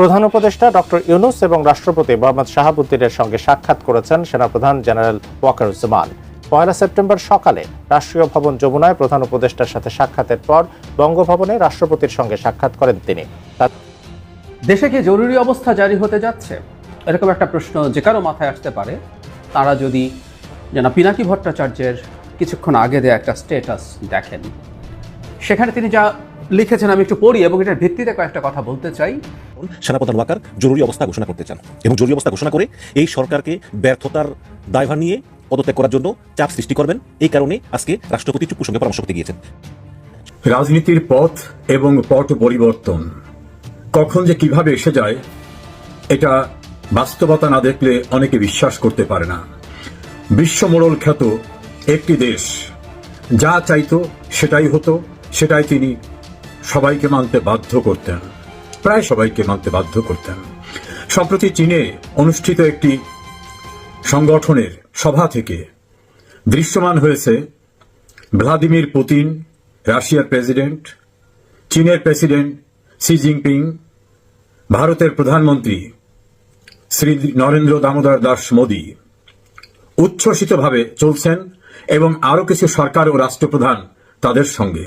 প্রধান উপদেষ্টা ডক্টর ইউনুস এবং রাষ্ট্রপতি মোহাম্মদ শাহাবুদ্দিনের সঙ্গে সাক্ষাৎ করেছেন সেনাপ্রধান জেনারেল ওয়াকারুজ্জামান। পয়লা সেপ্টেম্বর সকালে রাষ্ট্রীয় ভবন যমুনায় প্রধান উপদেষ্টার সাথে সাক্ষাতের পর বঙ্গভবনে রাষ্ট্রপতির সঙ্গে সাক্ষাৎ করেন তিনি। দেশে কি জরুরি অবস্থা জারি হতে যাচ্ছে? এরকম একটা প্রশ্ন যে কারও মাথায় আসতে পারে। তারা যদি যেন পিনাকি ভট্টাচার্যের কিছুক্ষণ আগে দেয়া একটা স্টেটাস দেখেন, সেখানে তিনি যা লিখেছেন আমি একটু পড়ি এবং এটার ভিত্তিতে কয়েকটা কথা বলতে চাই। সেনাপ্রধান ওয়াকার জরুরি অবস্থা ঘোষণা করতে চান এবং জরুরি অবস্থা ঘোষণা করে এই সরকারকে ব্যর্থতার দায়ভার নিয়ে পদত্যাগ করার জন্য চাপ সৃষ্টি করবেন। এই কারণে আজকে রাষ্ট্রপতি চুপুর সঙ্গে পরামর্শ করতে গিয়েছেন। রাজনীতির পথ এবং পট পরিবর্তন কখন যে কীভাবে এসে যায় এটা বাস্তবতা না দেখলে অনেকে বিশ্বাস করতে পারে না। বিশ্বমোড়ল খ্যাত একটি দেশ যা চাইতো সেটাই হতো সেটাই তিনি সবাইকে মানতে বাধ্য করতেন। প্রায় সবাইকে মানতে বাধ্য করতেন। সম্প্রতি চীনে অনুষ্ঠিত একটি সংগঠনের সভা থেকে দৃশ্যমান হয়েছে ভ্লাদিমির পুতিন, রাশিয়ার প্রেসিডেন্ট, চীনের প্রেসিডেন্ট শি জিনপিং, ভারতের প্রধানমন্ত্রী শ্রী নরেন্দ্র দামোদর দাস মোদী উচ্ছ্বসিতভাবে চলছেন এবং আরও কিছু সরকার ও রাষ্ট্রপ্রধান তাদের সঙ্গে।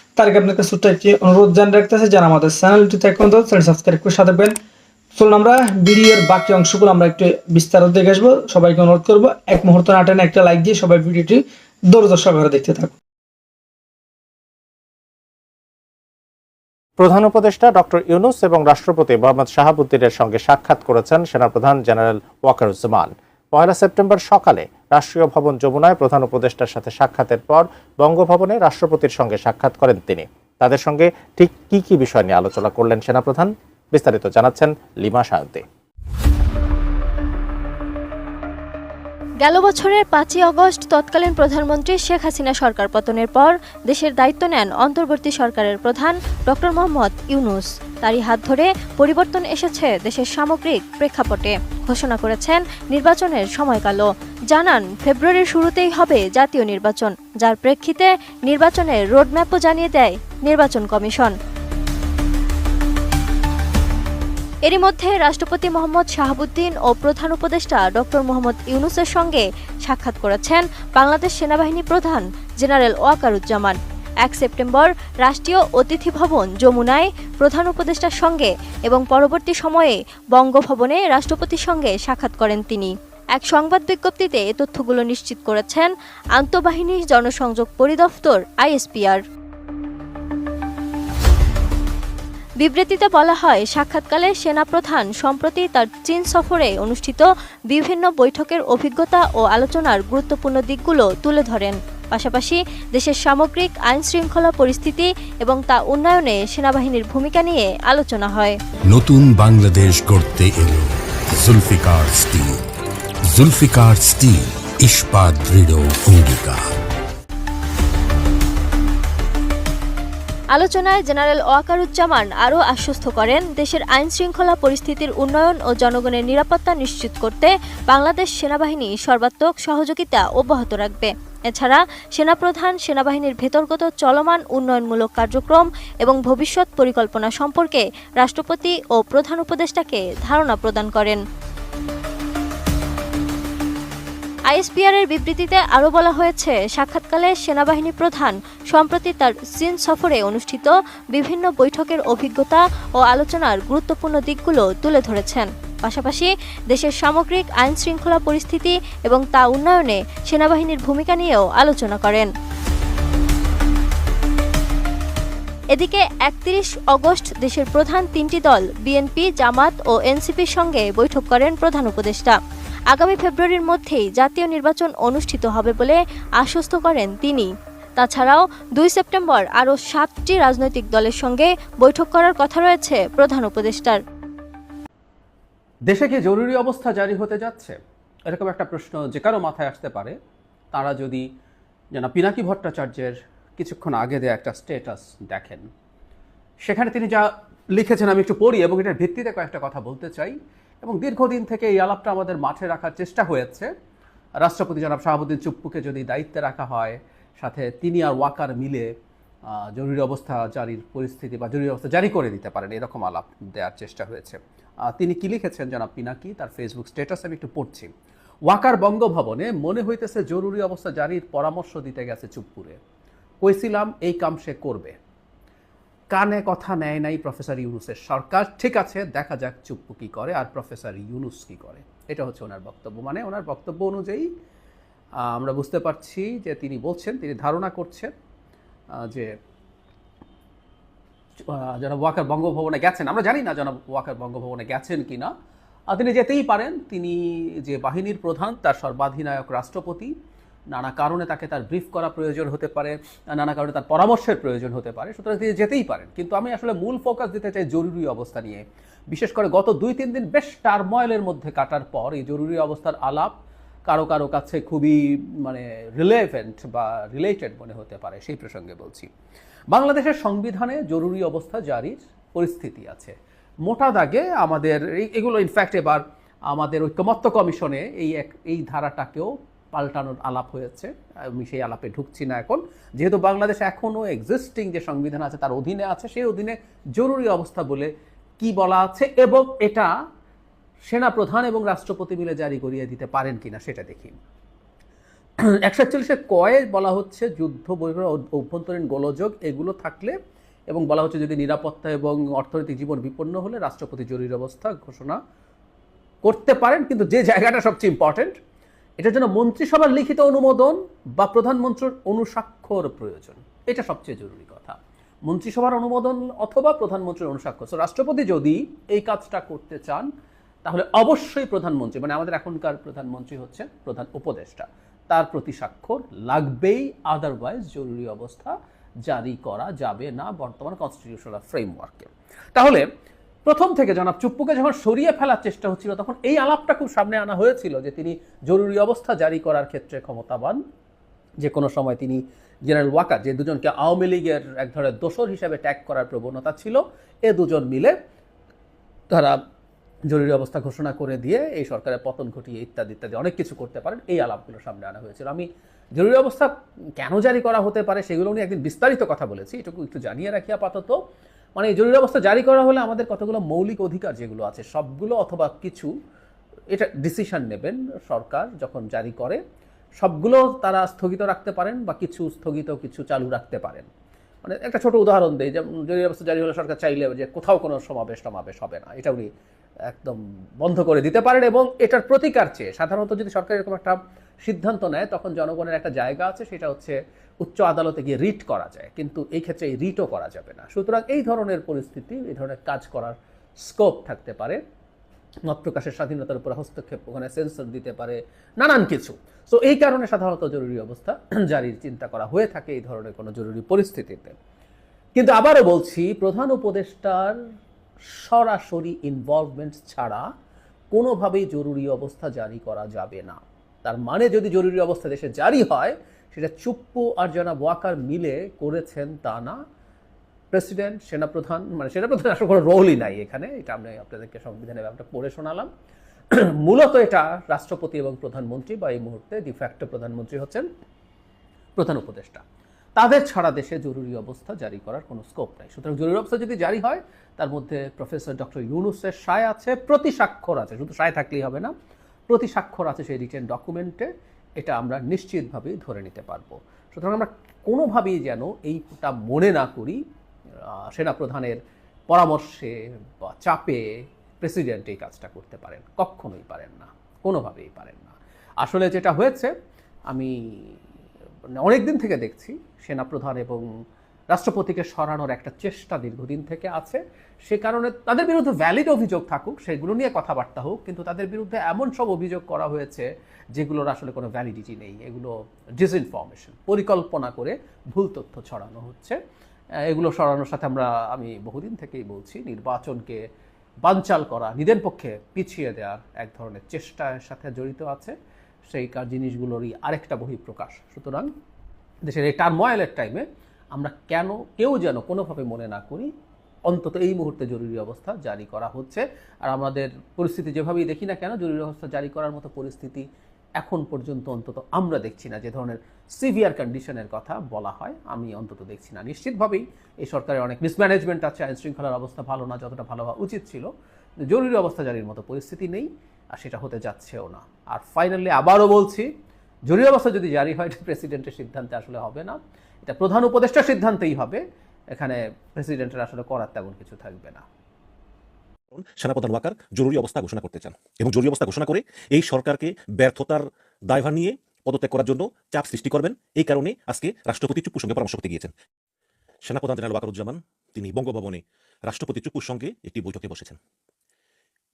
তার আগে আপনাকে ছোট্ট একটি অনুরোধ জানিয়ে রাখতেছে, যারা আমাদের চ্যানেলটিতে এখন চ্যানেল সাবস্ক্রাইব করে সাথে দেবেন চলুন আমরা ভিডিওর বাকি অংশগুলো আমরা একটু বিস্তারিত দেখে আসব। সবাইকে অনুরোধ করব, এক মুহূর্ত নাটানে একটা লাইক দিয়ে সবাই ভিডিওটি দৌড় সহকারে দেখতে থাকুন। প্রধান উপদেষ্টা ডক্টর ইউনুস এবং রাষ্ট্রপতি মোহাম্মদ শাহাবুদ্দিনের সঙ্গে সাক্ষাৎ করেছেন সেনাপ্রধান জেনারেল ওয়াকারুজ্জামান। পয়লা সেপ্টেম্বর সকালে রাষ্ট্রীয় ভবন যমুনায় প্রধান উপদেষ্টার সাথে সাক্ষাতের পর বঙ্গভবনে রাষ্ট্রপতির সঙ্গে সাক্ষাৎ করেন তিনি। তাদের সঙ্গে ঠিক কি কি বিষয় নিয়ে আলোচনা করলেন সেনাপ্রধান, বিস্তারিত জানাচ্ছেন লিমা সায়ন্তী গেল বছরের পাঁচই অগস্ট তৎকালীন প্রধানমন্ত্রী শেখ হাসিনা সরকার পতনের পর দেশের দায়িত্ব নেন অন্তর্বর্তী সরকারের প্রধান ডক্টর মোহাম্মদ ইউনুস। তারই হাত ধরে পরিবর্তন এসেছে দেশের সামগ্রিক প্রেক্ষাপটে। ঘোষণা করেছেন, নির্বাচনের সময়কালও। জানান, ফেব্রুয়ারির শুরুতেই হবে জাতীয় নির্বাচন। যার প্রেক্ষিতে নির্বাচনের রোডম্যাপও জানিয়ে দেয় নির্বাচন কমিশন। এরই মধ্যে রাষ্ট্রপতি মোহাম্মদ শাহাবুদ্দিন ও প্রধান উপদেষ্টা ডক্টর মোহাম্মদ ইউনুসের সঙ্গে সাক্ষাৎ করেছেন বাংলাদেশ সেনাবাহিনী প্রধান জেনারেল ওয়াকারুজ্জামান। এক সেপ্টেম্বর রাষ্ট্রীয় অতিথি ভবন যমুনায় প্রধান উপদেষ্টার সঙ্গে এবং পরবর্তী সময়ে বঙ্গভবনে রাষ্ট্রপতির সঙ্গে সাক্ষাৎ করেন তিনি। এক সংবাদ বিজ্ঞপ্তিতে এ তথ্যগুলো নিশ্চিত করেছেন আন্তঃবাহিনী জনসংযোগ পরিদপ্তর আইএসপিআর। বিবৃতিতে বলা হয়, সাক্ষাৎকালে সেনাপ্রধান সম্প্রতি তার চীন সফরে অনুষ্ঠিত বিভিন্ন বৈঠকের অভিজ্ঞতা ও আলোচনার গুরুত্বপূর্ণ দিকগুলো তুলে ধরেন। পাশাপাশি দেশের সামগ্রিক আইন শৃঙ্খলা পরিস্থিতি এবং তা উন্নয়নে সেনাবাহিনীর ভূমিকা নিয়ে আলোচনা হয়। নতুন বাংলাদেশ গড়তে এলো জুলফিকার স্টিল। জুলফিকার স্টিল, ইস্পাত দৃঢ় অঙ্গীকার। আলোচনায় জেনারেল ওয়াকারুজ্জামান আরও আশ্বস্ত করেন, দেশের আইন শৃঙ্খলা পরিস্থিতির উন্নয়ন ও জনগণের নিরাপত্তা নিশ্চিত করতে বাংলাদেশ সেনাবাহিনী সর্বাত্মক সহযোগিতা অব্যাহত রাখবে। এছাড়া সেনাপ্রধান সেনাবাহিনীর ভেতরগত চলমান উন্নয়নমূলক কার্যক্রম এবং ভবিষ্যৎ পরিকল্পনা সম্পর্কে রাষ্ট্রপতি ও প্রধান উপদেষ্টাকে ধারণা প্রদান করেন। আইএসপিআর এর বিবৃতিতে আরও বলা হয়েছে, সাক্ষাৎকালে সেনাবাহিনী প্রধান, সম্প্রতি তার চীন সফরে অনুষ্ঠিত বিভিন্ন বৈঠকের অভিজ্ঞতা ও আলোচনার গুরুত্বপূর্ণ দিকগুলো তুলে ধরেছেন। পাশাপাশি দেশের সামগ্রিক আইন শৃঙ্খলা পরিস্থিতি এবং তা উন্নয়নে সেনাবাহিনীর ভূমিকা নিয়েও আলোচনা করেন। এদিকে একত্রিশ অগস্ট দেশের প্রধান তিনটি দল, বিএনপি, জামাত ও এনসিপির সঙ্গে বৈঠক করেন প্রধান উপদেষ্টা। আগামী ফেব্রুয়ারির মধ্যেই জাতীয় নির্বাচন অনুষ্ঠিত হবে বলে আশ্বস্ত করেন তিনি। তাছাড়াও দুই সেপ্টেম্বর আরও সাতটি রাজনৈতিক দলের সঙ্গে বৈঠক করার কথা রয়েছে প্রধান উপদেষ্টার। দেশে কি জরুরি অবস্থা জারি হতে যাচ্ছে? এরকম একটা প্রশ্ন যে কারও মাথায় আসতে পারে। তারা যদি যেন পিনাকি ভট্টাচার্যের কিছুক্ষণ আগে দেয়া একটা স্টেটাস দেখেন। সেখানে তিনি যা লিখেছেন আমি একটু পড়ি এবং এটার ভিত্তিতে কয়েকটা কথা বলতে চাই। এবং দীর্ঘদিন থেকে এই আলাপটা আমাদের মাঠে রাখার চেষ্টা হয়েছে। রাষ্ট্রপতি জনাব শাহাবুদ্দিন চুপ্পুকে যদি দায়িত্বে রাখা হয়, সাথে তিনি আর ওয়াকার মিলে জরুরি অবস্থা জারির পরিস্থিতি বা জরুরি অবস্থা জারি করে দিতে পারেন, এরকম আলাপ দেওয়ার চেষ্টা হয়েছে। তিনি কি লিখেছেন জনাব পিনাকি? তার ফেসবুক স্ট্যাটাস আমি একটু পড়ছি। ওয়াকার বঙ্গভবনে মনে হইতেছে জরুরি অবস্থা জারির পরামর্শ দিতে গেছে চুপ্পুরে। কইছিলাম এই কাম সে করবে। কানে কথা নেয় নাই প্রফেসর ইউনুসের সরকার। ঠিক আছে, দেখা যাক চুপ্পু কি করে আর প্রফেসর ইউনুস কি করে। এটা হচ্ছে ওনার বক্তব্য। মানে ওনার বক্তব্য অনুযায়ী আমরা বুঝতে পারছি যে তিনি বলছেন, তিনি ধারণা করছেন যে জনাব ওয়াকার বঙ্গভবনে গেছেন। আমরা জানি না জনাব ওয়াকার বঙ্গভবনে গেছেন কি না। তিনি যেতেই পারেন। তিনি যে বাহিনীর প্রধান, তার সর্বাধিনায়ক রাষ্ট্রপতি নানা কারণে তাকে তার ব্রিফ করা প্রয়োজন হতে পারে, নানা কারণে তার পরামর্শের প্রয়োজন হতে পারে, সুতরাং তিনি যেতেই পারেন। কিন্তু আমি আসলে মূল ফোকাস দিতে চাই জরুরি অবস্থা নিয়ে। বিশেষ করে গত দুই, তিন দিন বেশ টার্ময়েলের মধ্যে কাটার পর এই জরুরি অবস্থার আলাপ কারও কারও কাছে খুবই মানে রিলেভেন্ট বা রিলেটেড মনে হতে পারে, সেই প্রসঙ্গে বলছি। বাংলাদেশের সংবিধানে জরুরি অবস্থা জারির পরিস্থিতি আছে। মোটা দাগে আমাদের এগুলো ইনফ্যাক্ট এবার আমাদের ঐক্যমত্য কমিশনে এই এক, এই ধারাটাকেও পাল্টানোর আলাপ হয়েছে। আমি সেই আলাপে ঢুকছি না এখন। যেহেতু বাংলাদেশ এখনও এক্সিস্টিং যে সংবিধান আছে তার অধীনে আছে, সেই অধীনে জরুরি অবস্থা বলে কি বলা আছে এবং এটা সেনা প্রধান এবং রাষ্ট্রপতি মিলে জারি করিয়ে দিতে পারেন কিনা সেটা দেখি। একশো একচল্লিশে কয়ে বলা হচ্ছে যুদ্ধ অভ্যন্তরীণ গোলযোগ এগুলো থাকলে এবং বলা হচ্ছে যদি নিরাপত্তা এবং অর্থনৈতিক জীবন বিপন্ন হলে রাষ্ট্রপতি জরুরি অবস্থা ঘোষণা করতে পারেন। কিন্তু যে জায়গাটা সবচেয়ে ইম্পর্টেন্ট এটার জন্য মন্ত্রিসভার লিখিত অনুমোদন বা প্রধানমন্ত্রীর অনুস্বাক্ষর প্রয়োজন। এটা সবচেয়ে জরুরি কথা। মন্ত্রিসভার অনুমোদন অথবা প্রধানমন্ত্রীর অনুস্বাক্ষর। So, রাষ্ট্রপতি যদি এই কাজটা করতে চান তাহলে অবশ্যই প্রধানমন্ত্রী মানে আমাদের এখনকার প্রধানমন্ত্রী হচ্ছে প্রধান উপদেষ্টা। তার প্রতি স্বাক্ষর লাগবেই আদারওয়াইজ জরুরি অবস্থা জারি করা যাবে না বর্তমান কনস্টিটিউশনাল ফ্রেমওয়ার্কে তাহলে প্রথম থেকে জনাব চুপ্পুকে যখন সরিয়ে ফেলার চেষ্টা হচ্ছিল, তখন এই আলাপটা খুব সামনে আনা হয়েছিল যে তিনি জরুরি অবস্থা জারি করার ক্ষেত্রে ক্ষমতাবান। যে কোনো সময় তিনি জেনারেল ওয়াকার, যে দুজনকে আওয়ামী লীগের এক ধরনের দোসর হিসেবে ট্যাগ করার প্রবণতা ছিল, এ দুজন মিলে তারা জরুরি অবস্থা ঘোষণা করে দিয়ে এই সরকারের পতন ঘটিয়ে ইত্যাদি ইত্যাদি অনেক কিছু করতে পারেন, এই আলাপগুলো সামনে আনা হয়েছিল। আমি জরুরি অবস্থা কেন জারি করা হতে পারে সেগুলো নিয়ে একদিন বিস্তারিত কথা বলেছি, এটুকু একটু জানিয়ে রাখি আপাতত। মানে জরুরি অবস্থা জারি করা হলে আমাদের কতগুলো মৌলিক অধিকার যেগুলো আছে, সবগুলো অথবা কিছু, এটা ডিসিশন নেবেন সরকার যখন জারি করে, সবগুলো তারা স্থগিত রাখতে পারেন বা কিছু স্থগিত, কিছু চালু রাখতে পারেন। মানে একটা ছোট উদাহরণ দেই, যেমন জরুরি অবস্থা জারি হলে সরকার চাইলে যে কোথাও কোনো সমাবেশ টমাবেশ হবে না, এটা উনি একদম বন্ধ করে দিতে পারেন এবং এটার প্রতিকার চেয়ে, সাধারণত যদি সরকার এরকম একটা সিদ্ধান্ত নেয়, তখন জনগণের একটা জায়গা আছে, সেটা হচ্ছে উচ্চ আদালতে গিয়ে রিট করা যায়, কিন্তু এই ক্ষেত্রে এই রিটও করা যাবে না। সুতরাং এই ধরনের পরিস্থিতি, এই ধরনের কাজ করার স্কোপ থাকতে পারে। মত প্রকাশের স্বাধীনতার উপর হস্তক্ষেপ ওখানে সেন্সর দিতে পারে, নানান কিছু। সো এই কারণে সাধারণত জরুরি অবস্থা জারির চিন্তা করা হয়ে থাকে এই ধরনের কোনো জরুরি পরিস্থিতিতে। কিন্তু আবারও বলছি, প্রধান উপদেষ্টার সরাসরি ইনভলভমেন্ট ছাড়া কোনোভাবেই জরুরি অবস্থা জারি করা যাবে না। তার মানে যদি জরুরি অবস্থা দেশে জারি হয় সেটা চুপ্পু আর জনাব ওয়াকার মিলে করেছেন তা না। প্রেসিডেন্ট, সেনাপ্রধান মানে সেনাপ্রধান আসলে কোনো রোলই নাই এখানে। এটা আমি আপনাদেরকে সংবিধানের ব্যাপারটা পড়ে শোনালাম। মূলত এটা রাষ্ট্রপতি এবং প্রধানমন্ত্রী বা এই মুহূর্তে ডিফ্যাক্টো প্রধানমন্ত্রী হচ্ছেন প্রধান উপদেষ্টা। তাদের ছাড়া দেশে জরুরি অবস্থা জারি করার কোনো স্কোপ নাই। সুতরাং জরুরি অবস্থা যদি জারি হয়, তার মধ্যে প্রফেসর ডক্টর ইউনুসের সায় আছে প্রতি স্বাক্ষর আছে। শুধু সায় থাকলেই হবে না প্রতি স্বাক্ষর আছে সেই রিটেন ডকুমেন্টে এটা আমরা নিশ্চিতভাবে ধরে নিতে পারব। সুতরাং আমরা কোনোভাবেই যেন এইটা মনে না করি সেনাপ্রধানের পরামর্শে বা চাপে প্রেসিডেন্ট এই কাজটা করতে পারেন, কখনোই পারেন না, কোনোভাবেই পারেন না। আসলে যেটা হয়েছে, আমি অনেক দিন থেকে দেখছি সেনাপ্রধান এবং রাষ্ট্রপতিকে সরানোর একটা চেষ্টা দীর্ঘদিন থেকে আছে। সে কারণে তাদের বিরুদ্ধে ভ্যালিড অভিযোগ থাকুক, সেগুলো নিয়ে কথাবার্তা হোক, কিন্তু তাদের বিরুদ্ধে এমন সব অভিযোগ করা হয়েছে যেগুলোর আসলে কোনো ভ্যালিডিটি নেই। এগুলো ডিসইনফরমেশন পরিকল্পনা করে ভুল তথ্য ছড়ানো হচ্ছে। এগুলো সরানোর সাথে আমরা, আমি বহুদিন থেকেই বলছি, নির্বাচনকে বানচাল করা, নিজের পক্ষে পিছিয়ে দেওয়ার এক ধরনের চেষ্টার সাথে জড়িত আছে। সেই কার জিনিসগুলোরই আরেকটা বহিঃপ্রকাশ। সুতরাং দেশের এই টার্ময়েলের টাইমে আমরা কেন, কেউ যেন কোনোভাবে মনে না করি, অন্তত এই মুহূর্তে জরুরি অবস্থা জারি করা হচ্ছে। আর আমাদের পরিস্থিতি যেভাবেই দেখি না কেন, জরুরি অবস্থা জারি করার মতো পরিস্থিতি এখন পর্যন্ত অন্তত আমরা দেখছি না। যে ধরনের সিভিয়ার কন্ডিশনের কথা বলা হয়, আমি অন্তত দেখছি না। নিশ্চিতভাবেই এই সরকারের অনেক মিসম্যানেজমেন্ট আছে আইন শৃঙ্খলার অবস্থা ভালো না, যতটা ভালো হওয়া উচিত ছিল। জরুরি অবস্থা জারির মতো পরিস্থিতি নেই, আর সেটা হতে যাচ্ছেও না। আর ফাইনালি আবারও বলছি, জরুরি অবস্থা যদি জারি হয় প্রেসিডেন্টের সিদ্ধান্তে আসলে হবে না। এটা প্রধান উপদেষ্টার সিদ্ধান্তেই হবে। এখানে প্রেসিডেন্টের আসলে করার তেমন কিছু থাকবে না। সেনাপ্রধান ওয়াকার জরুরি অবস্থা ঘোষণা করতে চান এবং জরুরি অবস্থা ঘোষণা করে এই সরকারকে ব্যর্থতার দায়ভার নিয়ে পদত্যাগ করার জন্য চাপ সৃষ্টি করবেন। এই কারণে আজকে রাষ্ট্রপতি চুপ্পুর সঙ্গে পরামর্শ করতে গিয়েছেন। সেনাপ্রধান জেনারেল ওয়াকারুজ্জামান তিনি বঙ্গভবনে রাষ্ট্রপতি চুপ্পুর সঙ্গে একটি বৈঠকে বসেছেন।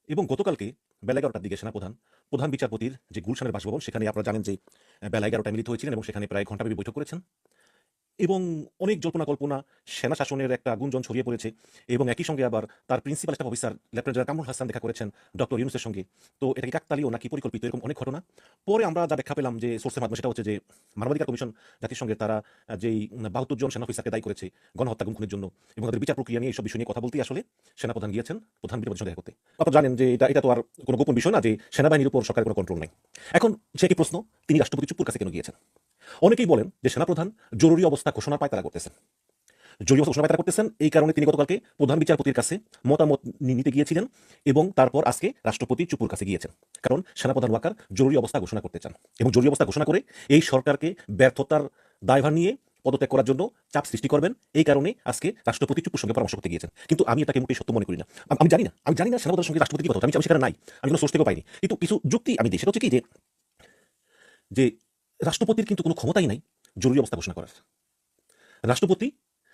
এবং গতকালকে বেলা এগারোটার দিকে সেনাপ্রধান, প্রধান বিচারপতির যে গুলশানের বাসভবন, সেখানে আপনারা জানেন যে বেলা এগারোটায় মিলিত হয়েছিলেন এবং সেখানে প্রায় ঘণ্টাব্যাপী বৈঠক করেছেন। এবং অনেক জল্পনা কল্পনা সেনা শাসনের একটা গুঞ্জন ছড়িয়ে পড়েছে এবং একই সঙ্গে আবার তার principal staff officer lieutenant general Kamrul Hasan দেখা করেছেন ডক্টর ইউনুসের সঙ্গে। তো এটা কি কাকতালীয় নাকি পরিকল্পিত এরকম অনেক ঘটনা। পরে আমরা যা দেখা পেলাম যে সোর্সের মাধ্যমে সেটা হচ্ছে যে মানবাধিকার কমিশন জাতিসংঘের তারা যেই বাহাত্তর জন সেনা অফিসারকে দায়ী করেছে গণহত্যা গুমখুনের জন্য এবং তাদের বিচার প্রক্রিয়া নিয়ে এইসব বিষয় নিয়ে কথা বলতেই আসলে সেনাপ্রধান গিয়েছেন প্রধান বিচারপতির সঙ্গে দেখা করতে। আপনারা জানেন যে এটা এটা তো আর কোনো গোপন বিষয় না যে সেনাবাহিনীর উপর সরকারের কোনো কন্ট্রোল নেই। এখন সে প্রশ্ন? তিনি রাষ্ট্রপতি চুপুর কাছে কেন গিয়েছেন? অনেকেই বলেন যে সেনাপ্রধান জরুরি অবস্থা ঘোষণার পায় তারা করতেছেন। জরুরি অবস্থা ঘোষণা পায় তারা করতেছেন, এই কারণে তিনি গতকালকে প্রধান বিচারপতির কাছে মতামত নিতে গিয়েছিলেন এবং তারপর আজকে রাষ্ট্রপতি চুপুর কাছে গিয়েছেন। কারণ সেনাপ্রধান ওয়াকার জরুরি অবস্থা ঘোষণা করতে চান এবং জরুরি অবস্থা ঘোষণা করে এই সরকারকে ব্যর্থতার দায়ভার নিয়ে পদত্যাগ করার জন্য চাপ সৃষ্টি করবেন, এই কারণে আজকে রাষ্ট্রপতি চুপুর সঙ্গে পরামর্শ করতে গিয়েছেন। কিন্তু আমি এটাকে মোটেই সত্য মনে করি না। আমি জানি না, আমি জানি না সেনাপ্রধানের সঙ্গে রাষ্ট্রপতি কথা। আমি সেখানে নাই, আমি কোনো সোর্স থেকেও পাইনি। কিন্তু কিছু যুক্তি আমি দিই, সেটা হচ্ছে কি যে রাষ্ট্রপতির কিন্তু কোনো ক্ষমতাই নাই, জরুরি অবস্থা ঘোষণা করার। রাষ্ট্রপতি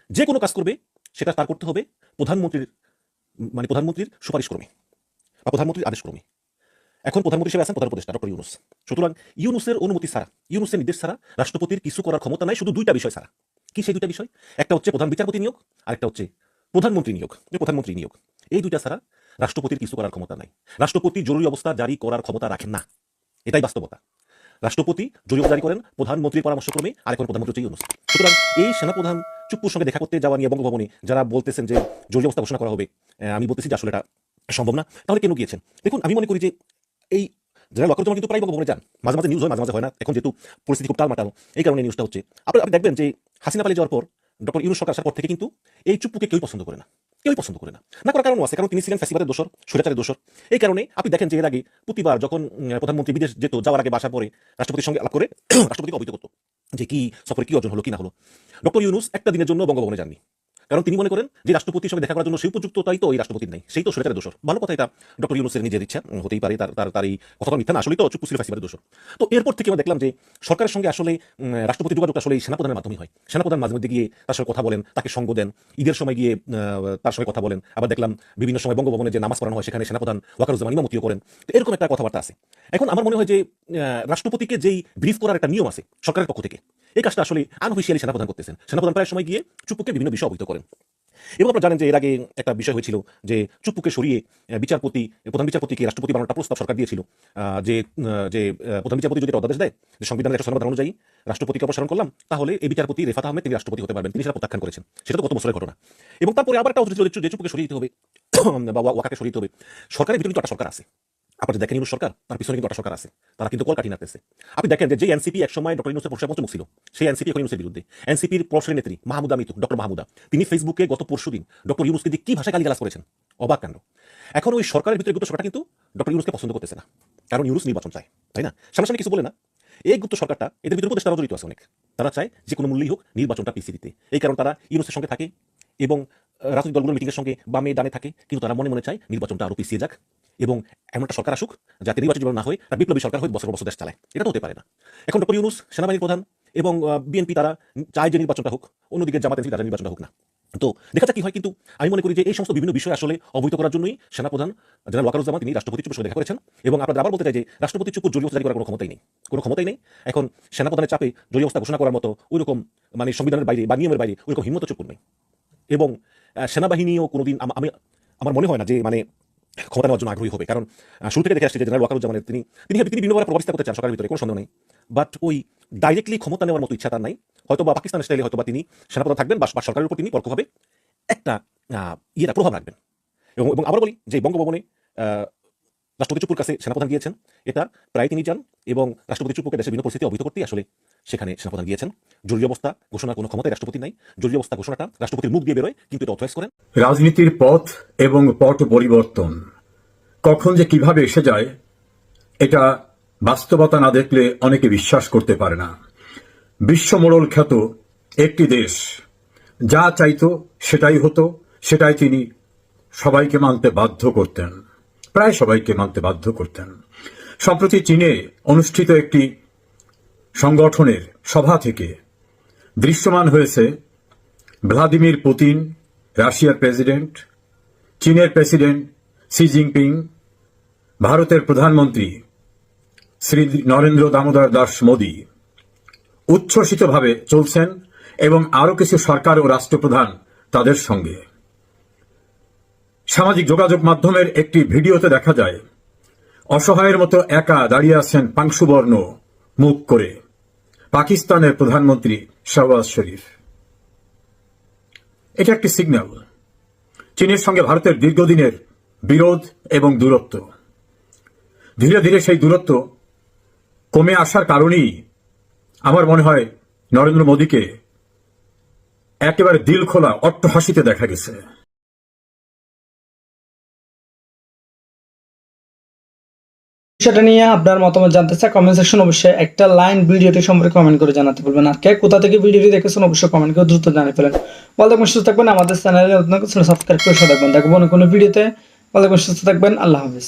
যে কোনো কাজ করবে, সেটা তার করতে হবে প্রধানমন্ত্রীর মানে প্রধানমন্ত্রীর সুপারিশ ক্রমে, বা প্রধানমন্ত্রীর আদেশ ক্রমে। এখন প্রধানমন্ত্রী হিসেবে আছেন প্রধান উপদেষ্টা ডক্টর ইউনুস। সুতরাং ইউনুসের অনুমতি ছাড়া, ইউনুসের নির্দেশ ছাড়া রাষ্ট্রপতির কিছু করার ক্ষমতা নাই, শুধু দুইটা বিষয় ছাড়া। কি সেই দুইটা বিষয়? একটা হচ্ছে প্রধান বিচারপতি নিয়োগ আর একটা হচ্ছে প্রধানমন্ত্রী নিয়োগ প্রধানমন্ত্রী নিয়োগ। এই দুইটা ছাড়া রাষ্ট্রপতির কিছু করার ক্ষমতা নাই। রাষ্ট্রপতি জরুরি অবস্থা জারি করার ক্ষমতা রাখেন না। এটাই বাস্তবতা। রাষ্ট্রপতি অবস্থা জারি করেন প্রধানমন্ত্রীর পরামর্শক্রমে আর এখন প্রধানমন্ত্রী ইউনুস। সুতরাং এই সেনাপ্রধান চুপ্পুর সঙ্গে দেখা করতে যাওয়া নিয়ে বঙ্গভবনে যারা বলতেছেন যে জরুরি অবস্থা ঘোষণা করা হবে আমি বলতেছি যে আসলে এটা সম্ভব না, তাহলে কেন গিয়েছেন? দেখুন, আমি মনে করি যে এই জেনারেল ওয়াকারুজ্জামান কিন্তু প্রায় বঙ্গভবনে যান, মাঝে মাঝে নিউজ হয়, মাঝে মাঝে হয় না, এখন যেহেতু পরিস্থিতি খুব টালমাটালো, এই কারণে নিউজটা হচ্ছে। আপনি দেখবেন যে হাসিনা পালিয়ে যাওয়ার পর ডক্টর ইউনুস সরকার আসার পর থেকে কিন্তু এই চুপ্পুকে কেউই পছন্দ করে না। কেউই পছন্দ করে না। না করার কারণ আছে, কারণ তিনি ছিলেন ফ্যাসিবাদের দোষর সুরাচারের দোষর। এই কারণে আপনি দেখেন যে এর আগে প্রতিবার যখন প্রধানমন্ত্রী বিদেশ যেত, যাওয়ার আগে বাসা পরে রাষ্ট্রপতির সঙ্গে আলাপ করে রাষ্ট্রপতিকে অবহিত করতো যে কি সফরে কি অর্জন হলো, কি না হলো। ডক্টর ইউনুস একটা দিনের জন্য বঙ্গভবনে যাননি। কারণ তিনি মনে করেন যে রাষ্ট্রপতির সঙ্গে দেখা করার জন্য সেই উপযুক্ততাই তো ওই রাষ্ট্রপতির নেই। সেই তো সরকারের দোষর। ভালো কথা এটা ডক্টর ইউনুসের নিজের ইচ্ছা হতেই পারে তার তার এই কথা মিথ্যা না, আসলেই তো চুপ ছিল ফ্যাসিবাদের দোষর। তো এরপর থেকে আমরা দেখলাম যে সরকারের সঙ্গে আসলে রাষ্ট্রপতি যোগাযোগ আসলে এই সেনাপ্রধানের মাধ্যমে হয়। সেনাপ্রধান মাঝে মধ্যে গিয়ে তার সঙ্গে কথা বলেন, তাকে সঙ্গ দেন। ঈদের সময় গিয়ে তার সঙ্গে কথা বলেন। আবার দেখলাম বিভিন্ন সময় বঙ্গভবনে যে নামাজ পড়ানো হয়, সেখানে সেনাপ্রধান ওয়াকারুজ্জামান ইমামতিও করেন। তো এরকম একটা কথাবার্তা আছে। এখন আমার মনে হয় যে রাষ্ট্রপতিকে যেই ব্রিফ করার একটা নিয়ম আছে সরকারের পক্ষ থেকে, এই কাজটা আসলে আনঅফিসিয়ালি সেনাপ্রধান করতেছেন। সেনাপ্রধান প্রায় সময় গিয়ে চুপুকে বিভিন্ন বিষয় অবহিত এবং আপনারা জানেন যে এর আগে একটা বিষয় হয়েছিল যে চুপ্পুকে সরিয়ে বিচারপতি, প্রধান বিচারপতিকে রাষ্ট্রপতি বানানোর প্রস্তাব সরকার দিয়েছিল। যে যে প্রধান বিচারপতি যদি অধ্যাদেশ দেয়, যে সংবিধানের একশো সনদ অনুযায়ী রাষ্ট্রপতিকে অপসারণ করলাম, তাহলে এই বিচারপতি রেফাত আহমেদ তিনি রাষ্ট্রপতি হতে পারবেন। তিনি সেটা প্রত্যাখ্যান করেছেন। সেটা তো গত বছরের ঘটনা। এবং তারপরে আবার একটা ছিল যে চুপুকে সরিয়ে দিতে হবে, বা ওয়া- ওয়াকাকে সরিয়ে দিতে হবে। সরকারের ভিতরে কিন্তু একটা সরকার আছে। আপনারা দেখেন ইউনুস সরকার, তার পিছনে কিন্তু একটা সরকার আছে, তারা কিন্তু কলকাঠি নাড়তেছে। আপনি দেখেন যে এনসিপি এক সময় ডক্টর ইউনুসের পরিষদ পঞ্চমুখ ছিল, সেই এনসিপি এখন ইউনুসের বিরুদ্ধে। এনসিপির প্রশ্নের নেত্রী মাহমুদা মিতু ডক্টর মাহমুদা, তিনি ফেসবুকে গত পরশুদিন ডক্টর ইউনুসকে দিয়ে কি ভাষায় গালিগালাজ করেছেন? অবাক কাণ্ড। এখন ওই সরকারের ভিতরে গুপ্ত সরকারটা কিন্তু ডক্টর ইউনুসকে পছন্দ করতেছে না, কারণ ইউনুস নির্বাচন চায়, তাই না? সামনাসামনি কিছু বলে না। এই গুপ্ত সরকারটা, এদের ভিতরে উপদেষ্টারা জড়িত আছে অনেক। তারা চায় যে কোনো মূল্যই হোক নির্বাচনটা পিছিয়ে দিতে। এই কারণ তারা ইউনুসের সঙ্গে থাকে এবং রাজনৈতিক দলগুলোর মিটিংয়ের সঙ্গে বামে ডানে থাকে। কিন্তু তারা মনে মনে চায় নির্বাচনটা আরও পিছিয়ে যাক। এবং এমন একটা সরকার আসুক যাতে নির্বাচন না হয়, তার বিপ্লবী সরকার হয়ে বছর বছর দেশ চালায়। এটা তো হতে পারে না। এখন ডক্টর ইউনুস, সেনাবাহিনীর প্রধান এবং বিএনপি তারা চায় যে নির্বাচনটা হোক, অন্যদিকে জামাত তারা নির্বাচনটা হোক না। তো দেখা যাক কি হয়, কিন্তু আমি মনে করি যে এই সমস্ত বিভিন্ন বিষয় আসলে অবহিত করার জন্যই সেনাপ্রধান জেনারেল ওয়াকারুজ্জামান তিনি রাষ্ট্রপতি চুপুর সঙ্গে দেখা করেছেন এবং আপনাদের আবার বলতে চাই যে রাষ্ট্রপতি চুপুর জরুরি জারি করার কোনো ক্ষমতাই নেই। কোনো ক্ষমতাই নেই। এখন সেনাপ্রধানের চাপে জরুরি অবস্থা ঘোষণা করার মতো ওই রকম মানে সংবিধানের বাইরে বা নিয়মের বাইরে ওই রকম হিম্মত চুপুর নেই। এবং সেনাবাহিনীও কোনোদিন আমি, আমার মনে হয় না যে মানে ক্ষমতা নেওয়ার জন্য আগ্রহী হবে। কারণ শুরু থেকে দেখে আসছি যে জেনারেল ওয়াকারুজ্জামানের তিনি তিনি তিনি বিভিন্নভাবে প্রভাবিত করতে চান সরকারের ভিতরে, কোনো সন্দেহ নেই। বাট ওই ডাইরেক্টলি ক্ষমতা নেওয়ার মতো ইচ্ছা তার নাই। হয়তো বা পাকিস্তান স্টাইলে হয়তো বা তিনি সেনাপ্রধান থাকবেন বা সরকারের উপর তিনি পরোক্ষভাবে একটা ইয়েটা প্রভাব রাখবেন। এবং এবং আবার বলি যে বঙ্গভবনে রাষ্ট্রপতি চুপুর কাছে সেনাপ্রধান গিয়েছেন। এটা প্রায় তিনি যান এবং রাষ্ট্রপতি চুপুকে দেশের বিভিন্ন পরিস্থিতি অবহিত করতেই আসলে সেখানে সেনাপ্রধান গিয়েছেন। জরুরি অবস্থা ঘোষণার কোনো ক্ষমতায় রাষ্ট্রপতি নাই। জরুরি অবস্থা ঘোষণাটা রাষ্ট্রপতির মুখ দিয়ে বেরোয়, কিন্তু এটা অথরাইজ করেন। রাজনীতির পথ এবং পট পরিবর্তন, কখন যে কীভাবে এসে যায়, এটা বাস্তবতা না দেখলে অনেকে বিশ্বাস করতে পারে না। বিশ্বমোড়ল খ্যাত একটি দেশ, যা চাইতো সেটাই হতো, সেটাই তিনি সবাইকে মানতে বাধ্য করতেন, প্রায় সবাইকে মানতে বাধ্য করতেন। সম্প্রতি চীনে অনুষ্ঠিত একটি সংগঠনের সভা থেকে দৃশ্যমান হয়েছে ভ্লাদিমির পুতিন, রাশিয়ার প্রেসিডেন্ট, চীনের প্রেসিডেন্ট শি জিনপিং, ভারতের প্রধানমন্ত্রী শ্রী নরেন্দ্র দামোদর দাস মোদী। উচ্ছ্বসিতভাবে চলছেন এবং আরও কিছু সরকার ও রাষ্ট্রপ্রধান তাদের সঙ্গে। সামাজিক যোগাযোগ মাধ্যমের একটি ভিডিওতে দেখা যায়, অসহায়ের মতো একা দাঁড়িয়ে আছেন পাংশুবর্ণ মুখ করে। পাকিস্তানের প্রধানমন্ত্রী শাহবাজ শরীফ। এটা একটি সিগন্যাল চীনের সঙ্গে ভারতের দীর্ঘদিনের বিরোধ এবং দূরত্ব। ধীরে ধীরে সেই দূরত্ব কমে আসার কারণেই আমার মনে হয় নরেন্দ্র মোদীকে একেবারে দিল খোলা, অট্টহাসিতে দেখা গেছে। সেটা নিয়ে আপনার মতামত জানতে চাই কমেন্ট সেকশন অবশ্যই একটা লাইন ভিডিওটি সম্পর্কে কমেন্ট করে জানাতে বলবেন আর কে কোথা থেকে ভিডিওটি দেখেছেন অবশ্যই কমেন্ট করে দ্রুত জানিয়ে ফেলেন। বল থাকবেন, সুস্থ থাকবেন, আমাদের চ্যানেলে নতুন সাবস্ক্রাইব করে থাকবেন দেখব কোনো ভিডিওতে। বল দেখবেন সুস্থ থাকবেন, আল্লাহ হাফিজ।